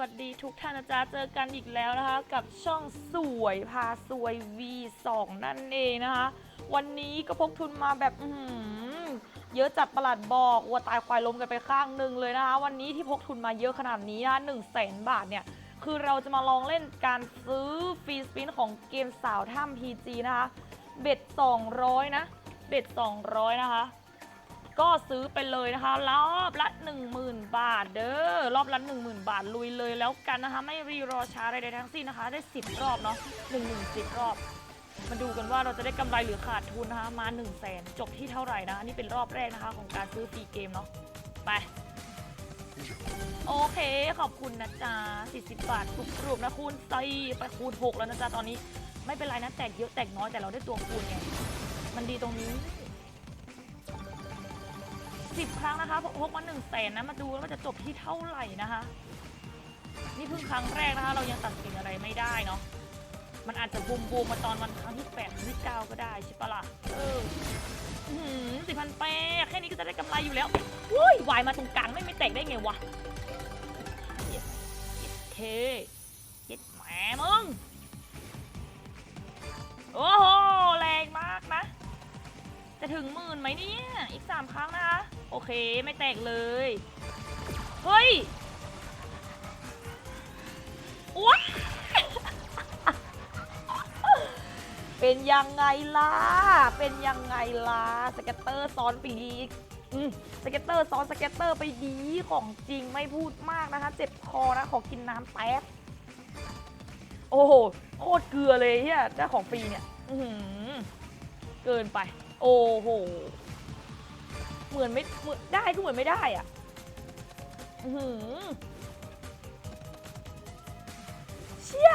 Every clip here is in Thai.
วัสดีทุกท่านนะจ๊ะเจอกันอีกแล้วนะคะ กับช่องสวยพาสวย V2 นั่นเองนะคะ วันนี้ก็พกทุนมาแบบอืเยอะจัดประหลัดบอกวัวตายควายล้มกันไปข้างหนึ่งเลยนะคะ วันนี้ที่พกทุนมาเยอะขนาดนี้นะหนึ่งแสนบาทเนี่ย คือเราจะมาลองเล่นการซื้อฟรีสปินของเกมสาวถ้ำ PG นะคะ เบ็ด 200 นะ เบ็ด 200 นะคะ ก็ซื้อไปเลยนะคะรอบละ 10,000 บาทเด้อรอบละ 10,000 บาทลุยเลยแล้วกันนะคะไม่รีรอช้าอะไรใดทั้งสิ้นนะคะ ได้ 10 รอบเนาะ1 1 10 รอบ มาดูกันว่าเราจะได้กำไรหรือขาดทุนนะคะมา 1 0 0 0 0แสนจบที่เท่าไหร่นะนี่เป็นรอบแรกนะคะของการซื้อฟรีเกมเนาะไปโอเค ขอบคุณนะจ๊ะ40 บาทกรูปนะคูณไซไปคูณ 6 แล้วนะจ๊ะตอนนี้ไม่เป็นไรนะแตกเยอะแตกน้อยแต่เราได้ตัวคูณไงมันดีตรงนี้ สิบครั้งนะคะพกมาหนึ่งแสนนะ มาดูว่าจะจบที่เท่าไหร่นะคะ นี่เพิ่งครั้งแรกนะคะ เรายังตัดสินอะไรไม่ได้เนาะ มันอาจจะบูมบูมมาตอนวันครั้งที่แปดที่เก้าก็ได้ใช่ปะล่ะ เออสี่พันแปดแค่นี้ก็จะได้กำไรอยู่แล้วอุ้ยวายมาตรงกลางไม่ไม่แตกได้ไงวะเย็ดเย็ดเคเย็ดแหมมึง โอ้โห แรงมากนะ จะถึงหมื่นไหมเนี่ย อีกสามครั้งนะคะ โอเคไม่แตกเลย เฮ้ยว้าเป็นยังไงล่ะ เป็นยังไงล่ะ สเก็ตเตอร์ซ้อนไปดีอืมสเก็ตเตอร์ซ้อนสเก็ตเตอร์ไปดีของจริงไม่พูดมากนะคะ เจ็บคอนะ ขอกินน้ำแป๊บ โอ้โห โคตรเกลือเลยเฮียได้ของฟรีเนี่ยเกินไป โอ้โห เหมือนไม่เหมือนได้ก็เหมือนไม่ได้อะอือหือเชี่ย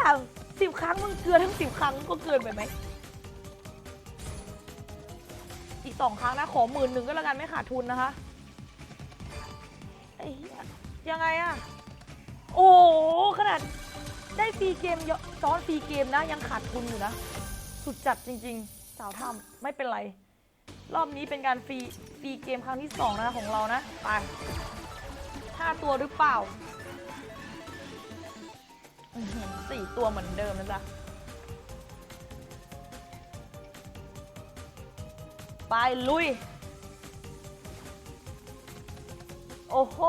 สิบครั้งมึงเกลือทั้งสิบครั้งก็เกินไปไหม อีกสองครั้งนะ ขอหมื่นหนึ่งก็แล้วกันไม่ขาดทุนนะคะไอ้เหี้ยยังไงอะโอ้ขนาดได้ฟรีเกมย้อนฟรีเกมนะ ยังขาดทุนอยู่นะ สุดจัดจริง ๆ สาวทำไม่เป็นไร รอบนี้เป็นการฟรีฟรีเกมครั้งที่สองนะของเรานะ ไปห้าตัวหรือเปล่าสี่ตัวเหมือนเดิมนะจ๊ะ ไปลุย โอ้โห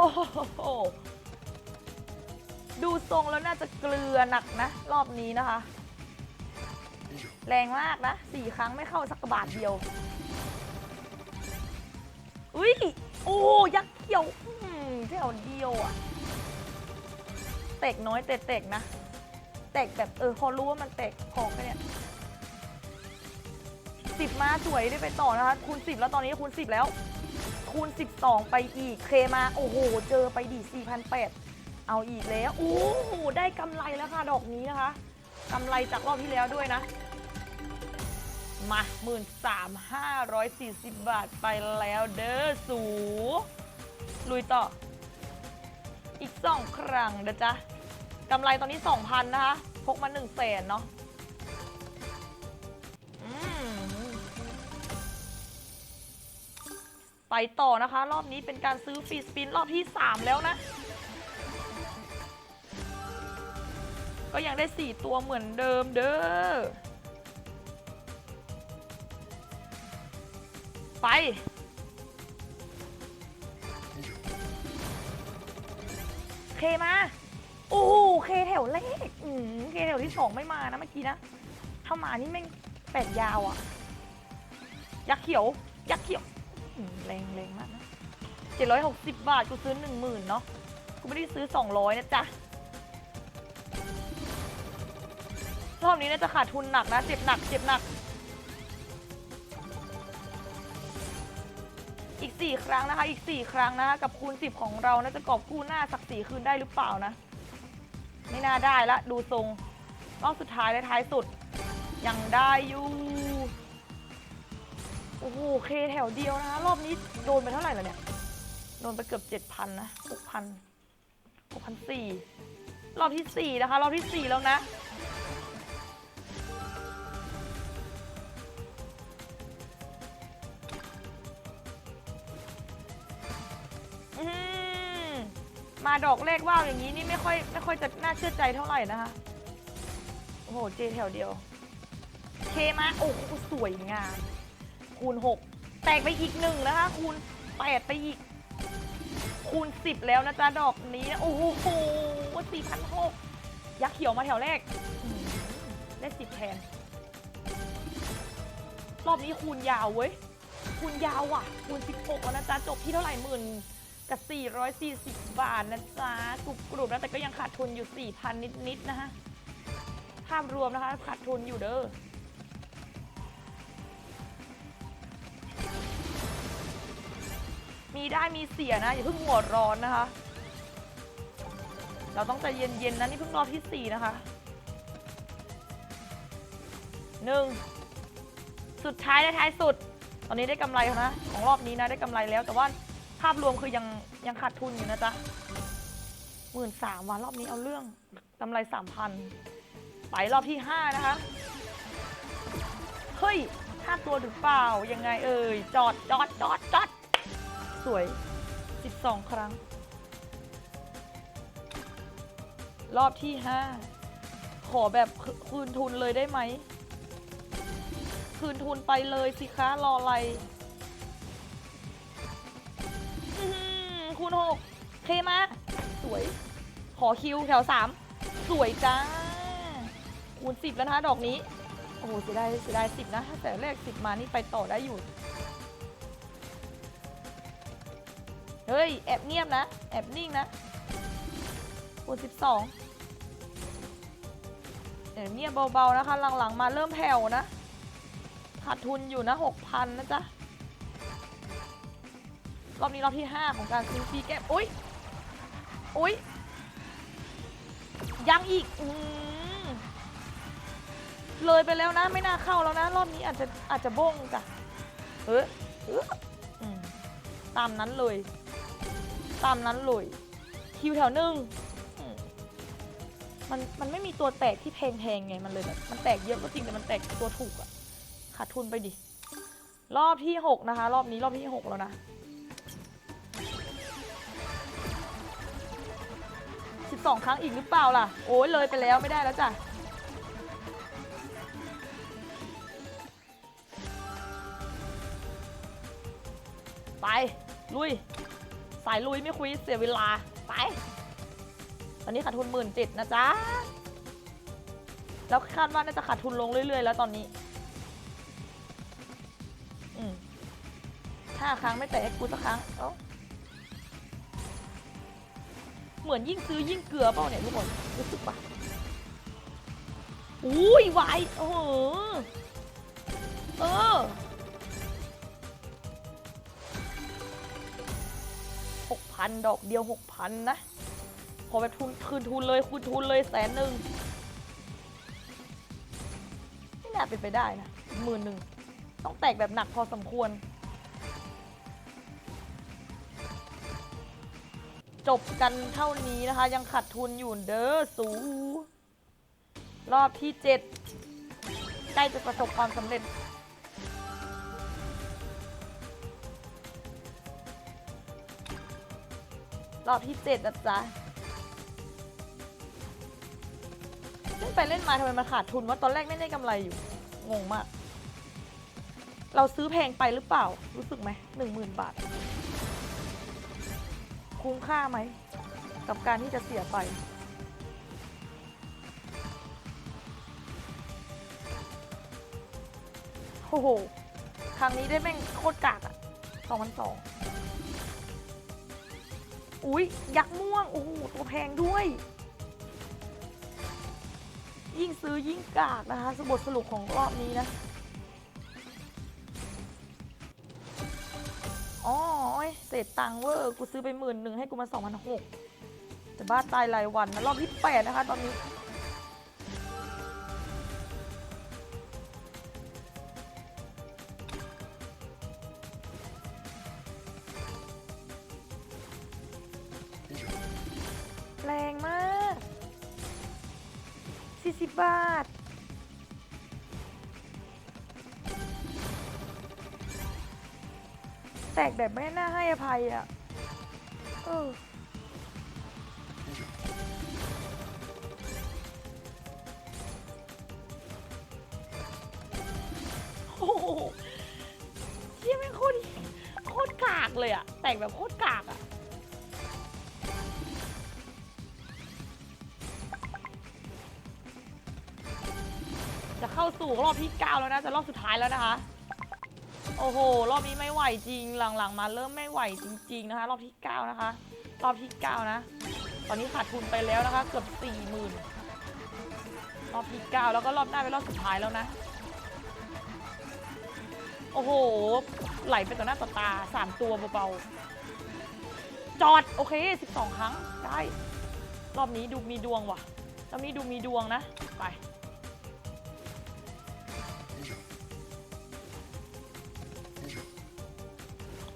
ดูทรงแล้วน่าจะเกลือหนักนะ รอบนี้นะคะ แรงมากนะสี่ครั้งไม่เข้าสักบาทเดียว อุ้ย โอ้ ยักษ์เขียวอืมแถวเดียวอะแตกน้อยแต่แตกนะแตกแบบเออพอรู้ว่ามันแตกพองแค่เนี้ยสิบมาสวยได้ไปต่อนะคะ คูณสิบแล้วตอนนี้คูณสิบแล้ว คูณ12ไปอีก เคมา โอ้โห เจอไปดี4,800เอาอีกแล้ว โอ้โห ได้กำไรแล้วค่ะ ดอกนี้นะคะกำไรจากรอบที่แล้วด้วยนะ มาหมื่นสามห้าร้อยสี่สิบบาทไปแล้วเด้อสู ลุยต่อ อีกสองครั้งเด้อจ๊ะกำไรตอนนี้2,000นะคะ พกมา1แสนเนาะไปต่อนะคะ รอบนี้เป็นการซื้อฟรีสปินรอบที่ 3 แล้วนะ ก็ยังได้ 4 ตัวเหมือนเดิมเด้อ ไป เคมา โอ้โหเคแถวแรกอืมเคแถวที่สองไม่มานะเมื่อกี้นะถ้ามานี่แม่งแปดยาวอะ่ะ ยักษ์เขียว ยักษ์เขียวแรงแรงมากนะเจ็ดร้อยหกสิบบาท กูซื้อหนึ่งหมื่นเนาะ กูไม่ได้ซื้อสองร้อยนะจ๊ะรอบนี้น่าจะขาดทุนหนักนะ เจ็บหนัก เจ็บหนัก อีกสี่ครั้งนะคะ อีกสี่ครั้งนะคะกับคูณสิบของเราน่าจะกอบกู้หน้าสักสีคืนได้หรือเปล่านะ ไม่น่าได้ละ ดูทรงรอบสุดท้ายและท้ายสุด ยังได้อยู่โอ้โหเคแถวเดียวนะคะ รอบนี้โดนไปเท่าไหร่แล้วเนี่ยโดนไปเกือบเจ็ดพันนะหกพันหกพันสี่รอบที่สี่นะคะ รอบที่สี่แล้วนะ มาดอกแรกว่าวอย่างนี้นี่ไม่ค่อยไม่ค่อยจะน่าเชื่อใจเท่าไหร่นะคะ โอ้โหเจแถวเดียว เคมาโอ้โหสวยงาม คูณ 6 แตกไปอีกหนึ่งนะคะ คูณ 8 ไปอีก คูณ 10 แล้วนะจ๊ะ ดอกนี้โอ้โหสี่พันหกยักษ์เขียวมาแถวแรกได้สิบแทน รอบนี้คูณยาวเว้ย คูณยาวอะ คูณ 16แล้วนะจ๊ะ จบที่เท่าไหร่หมื่น กับ 440 บาทนะจ๊ะกรุบกรุบแล้วแต่ก็ยังขาดทุนอยู่ 4,000 นิดๆนะคะภาพรวมนะคะขาดทุนอยู่เด้อมีได้มีเสียนะ อย่าเพิ่งหัวร้อนนะคะ เราต้องใจเย็นๆนะ นี่เพิ่งรอบที่ 4 นะคะหนึ่งสุดท้ายและท้ายสุด ตอนนี้ได้กำไรแล้วนะ ของรอบนี้นะได้กำไรแล้วแต่ว่า ภาพรวมคือยังยังขาดทุนอยู่นะจ๊ะหมื่นสามวันรอบนี้เอาเรื่องกำไรสามพันไปรอบที่ห้านะคะ เฮ้ยห้าตัวหรือเปล่า ยังไงเอ่ย จอดจอดจอดจอดสวย12ครั้ง รอบที่5ขอแบบคืนทุนเลยได้ไหม คืนทุนไปเลยสิคะรออะไร คูณหกเคมาสวย ขอคิวแถว3สวยจ้า คูณ10แล้วนะคะดอกนี้ โอ้โหเสียดายเสียดายสิบนะถ้าแต่แรกสิบมานี่ไปต่อได้อยู่ เฮ้ย แอบเงียบนะ แอบนิ่งนะ คูณสิบสองเดี๋ยวเงียบเบาๆนะคะ หลังๆมาเริ่มแผ่วนะขาดทุนอยู่นะหกพันนะจ๊ะ รอบนี้รอบที่ 5 ของการซื้อฟีแก้มอุ้ยอุ้ยยังอีกอืมเลยไปแล้วนะไม่น่าเข้าแล้วนะ รอบนี้อาจจะอาจจะบ้งจ้ะเออเออตามนั้นเลย ตามนั้นเลยคิวแถวหนึ่งมันมันไม่มีตัวแตกที่แพงๆไงมันเลยแบบมันแตกเยอะก็จริงแต่มันแตกตัวถูกอะขาดทุนไปดิรอบที่หกนะคะ รอบนี้รอบที่หกแล้วนะ สองครั้งอีกหรือเปล่าล่ะ โอ้ยเลยไปแล้วไม่ได้แล้วจ้ะไปลุย สายลุยไม่คุยเสียเวลา ไป ตอนนี้ขาดทุนหมื่นเจ็ดนะจ๊ะ แล้วคาดว่าน่าจะขาดทุนลงเรื่อย ๆ แล้วตอนนี้ อืมห้าครั้งไม่แตะกูสักครั้ง เอ้า เหมือนยิ่งซื้อยิ่งเกลือเปล่าเนี่ยทุกคนรู้สึกปะอุ้ยวายโอ้โหเออหกพันดอกเดียวหกพันนะขอแบบทุนคืนทุนเลยคืนทุนเลยแสนหนึ่งไม่น่าเป็นไปได้นะหมื่นหนึ่งต้องแตกแบบหนักพอสมควร จบกันเท่านี้นะคะ ยังขาดทุนอยู่เด้อสูรอบที่เจ็ดใกล้จะประสบความสำเร็จรอบที่เจ็ดนะจ๊ะเล่นไปเล่นมาทำไมมันขาดทุนว่าตอนแรกไม่ได้กำไรอยู่ งงมาก เราซื้อแพงไปหรือเปล่า รู้สึกไหมหนึ่งหมื่นบาท คุ้มค่าไหม กับการที่จะเสียไป โอ้โห ครั้งนี้ได้แม่งโคตรกากอะสองพันสองอุ๊ยยักษ์ม่วง โอ้โห ตัวแพงด้วย ยิ่งซื้อยิ่งกากนะคะสบทสรุปของรอบนี้นะ ษตังค์เวอร์ กูซื้อไปหมื่นหนึ่งให้กูมาสองพันหกแต่บ้าตายรายวันนะรอบที่แปดนะคะ ตอนนี้ แตกแบบไม่น่าให้อภัยอะโอ้โหเชี่ยไม่งโคตรโคตรกากเลยอะ แต่งแบบโคตรกากอะ จะเข้าสู่รอบที่ 9 แล้วนะ จะรอบสุดท้ายแล้วนะคะ โอ้โห รอบนี้ไม่ไหวจริง หลังๆ มาเริ่มไม่ไหวจริง ๆ นะคะ รอบที่ 9 นะคะ รอบที่ 9 นะ ตอนนี้ขาดทุนไปแล้วนะคะ เกือบ4 0,000รอบที่ 9 แล้วก็รอบหน้าเป็นรอบสุดท้ายแล้วนะ โอ้โห ไหลไปต่อหน้าต่อตาสามตัวเบาๆ จอด โอเค 12 ครั้ง ได้ รอบนี้ดูมีดวงว่ะ รอบนี้ดูมีดวงนะ ไป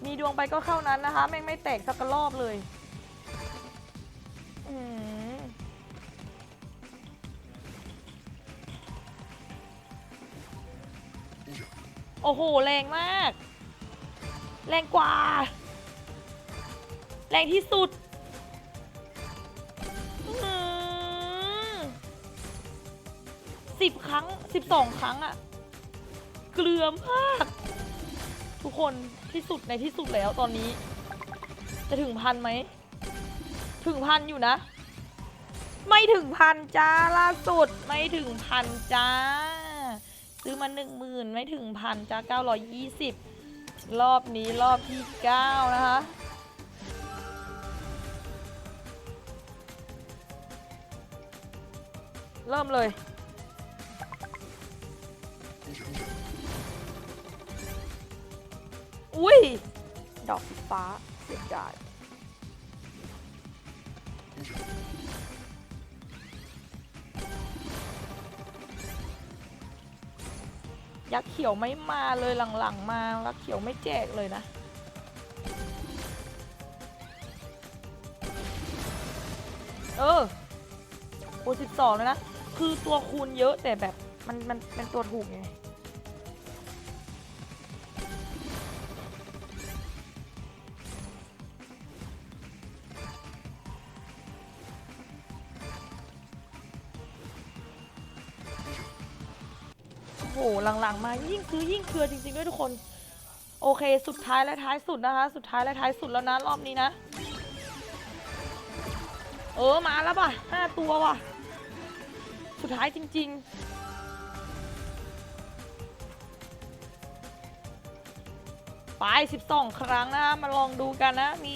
มีดวงไปก็เข้านั้นนะคะ แม่งไม่แตกสักกรอบเลยอโอ้โห แรงมาก แรงกว่า แรงที่สุด สิบครั้งสิบสองครั้งอะเกลือมาก ทุกคนที่สุดในที่สุดแล้วตอนนี้ จะถึงพันไหม ถึงพันอยู่นะ ไม่ถึงพันจ้าล่าสุดไม่ถึงพันจ้า ซื้อมาหนึ่งหมื่นไม่ถึงพันจ้าเก้าร้อยยี่สิบรอบนี้รอบที่เก้านะคะเริ่มเลย อุ้ย ดอกสีฟ้าเสียดายยักษ์เขียวไม่มาเลยหลังๆ มายักษ์เขียวไม่แจกเลยนะเออคูณสิบสองแล้วนะ คือตัวคูณเยอะแต่แบบ มันมันเป็นตัวถูกไง หลังๆ มายิ่งซื้อยิ่งเครือจริงๆด้วยทุกคน โอเค สุดท้ายและท้ายสุดนะคะ สุดท้ายและท้ายสุดแล้วนะรอบนี้นะ เออมาแล้วป่ะห้าตัวว่ะ สุดท้ายจริง ๆไป 12 ครั้งนะ มาลองดูกันนะ มี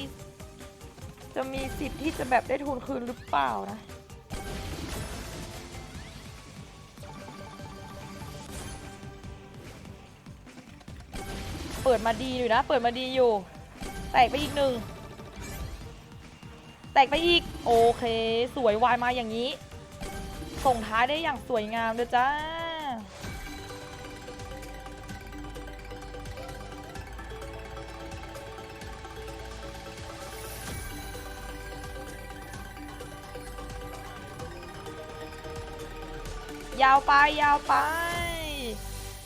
จะมีสิทธิ์ที่จะแบบได้ทุนคืนหรือเปล่านะ เปิดมาดีอยู่นะ เปิดมาดีอยู่ แตกไปอีกหนึ่ง แตกไปอีก โอเค สวยวายมาอย่างนี้ ส่งท้ายได้อย่างสวยงามเลยจ้า ยาวไปยาวไป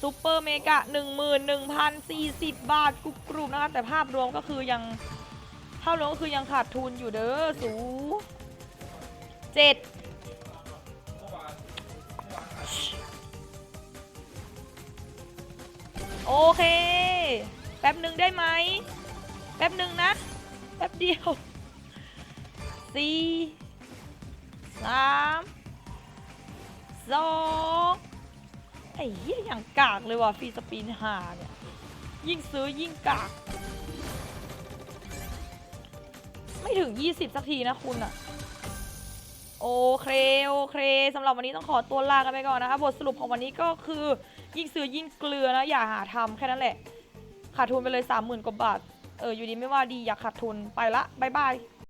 ซูเปอร์เมกะ 11,040 บาทกรุบกรุบนะคะแต่ภาพรวมก็คือยังภาพรวมก็คือยังขาดทุนอยู่เด้อสูเจ็ดโอเค แป๊บหนึ่งได้ไหม แป๊บหนึ่งนะ แป๊บเดียวสี่สามสอง ไอ้เหี้ยอย่างกากเลยว่ะฟรีสปินหาเนี่ยยิ่งซื้อยิ่งกาก ไม่ถึง 20 สักทีนะคุณอะโอเคโอเคสำหรับวันนี้ต้องขอตัวลากันไปก่อนนะคะบทสรุปของวันนี้ก็คือ ยิ่งซื้อยิ่งเกลือนะ อย่าหาทำแค่นั้นแหละ ขาดทุนไปเลย 30,000กว่าบาท เออ อยู่ดีไม่ว่าดีอยากขาดทุนไปละบายบาย